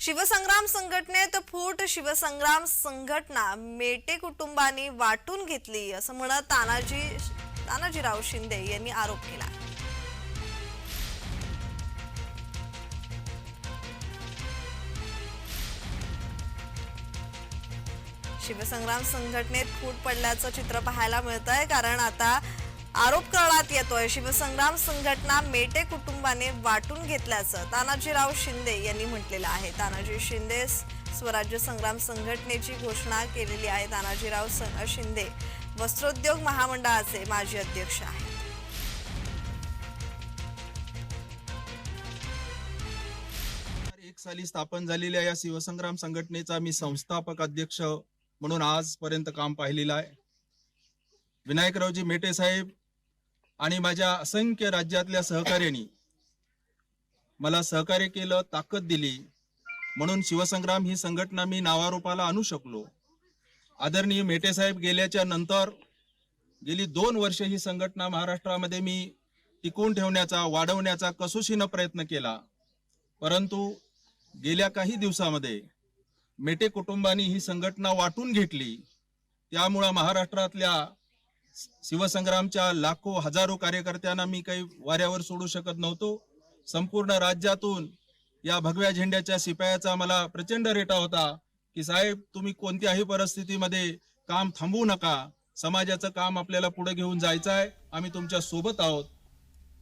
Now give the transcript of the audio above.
शिवसंग्राम संघटनेत फूट शिवसंग्राम संघटना मेटे कुटुंबांनी वाटून घेतली असं म्हणत तानाजी तानाजीराव शिंदे यांनी आरोप केला. शिवसंग्राम संघटनेत फूट पडल्याचं चित्र पाहायला मिळत आहे कारण आता आरोप करण्यात येतोय. शिवसंग्राम संघटना मेटे कुटुंबाने वाटून घेतल्याचं तानाजीराव शिंदे यांनी म्हटलेलं आहे. तानाजी शिंदे स्वराज्य संग्राम संघटनेची घोषणा केलेली आहे. तानाजीराव शिंदे वस्त्रोद्योग महामंडळाचे माजी अध्यक्ष आहेत. एक साली स्थापन झालेल्या या शिवसंग्राम संघटनेचा मी संस्थापक अध्यक्ष म्हणून आजपर्यंत काम पाहिलेलं आहे. विनायकरावजी मेटे साहेब आणि माझ्या असंख्य राज्यातल्या सहकार्यांनी मला सहकार्य केलं ताकद दिली. म्हणून शिवसंग्राम ही संघटना मी नावारूपाला आणू शकलो. आदरणीय मेटे साहेब गेल्याच्यानंतर गेली दोन वर्ष ही संघटना महाराष्ट्रामध्ये मी टिकवून ठेवण्याचा वाढवण्याचा कसोशीनं प्रयत्न केला. परंतु गेल्या काही दिवसामध्ये मेटे कुटुंबानी ही संघटना वाटून घेतली. त्यामुळं महाराष्ट्रातल्या शिवसंग्रामच्या लाखो हजारो कार्यकर्त्यांना मी काही वाऱ्यावर सोडू शकत नव्हतो. संपूर्ण राज्यातून या भगव्या झेंड्याच्या शिपायाचा मला प्रचंड रेटा होता की साहेब तुम्ही कोणत्याही परिस्थितीमध्ये काम थांबवू नका. समाजाचं काम आपल्याला पुढे घेऊन जायचं आहे. आम्ही तुमच्यासोबत आहोत.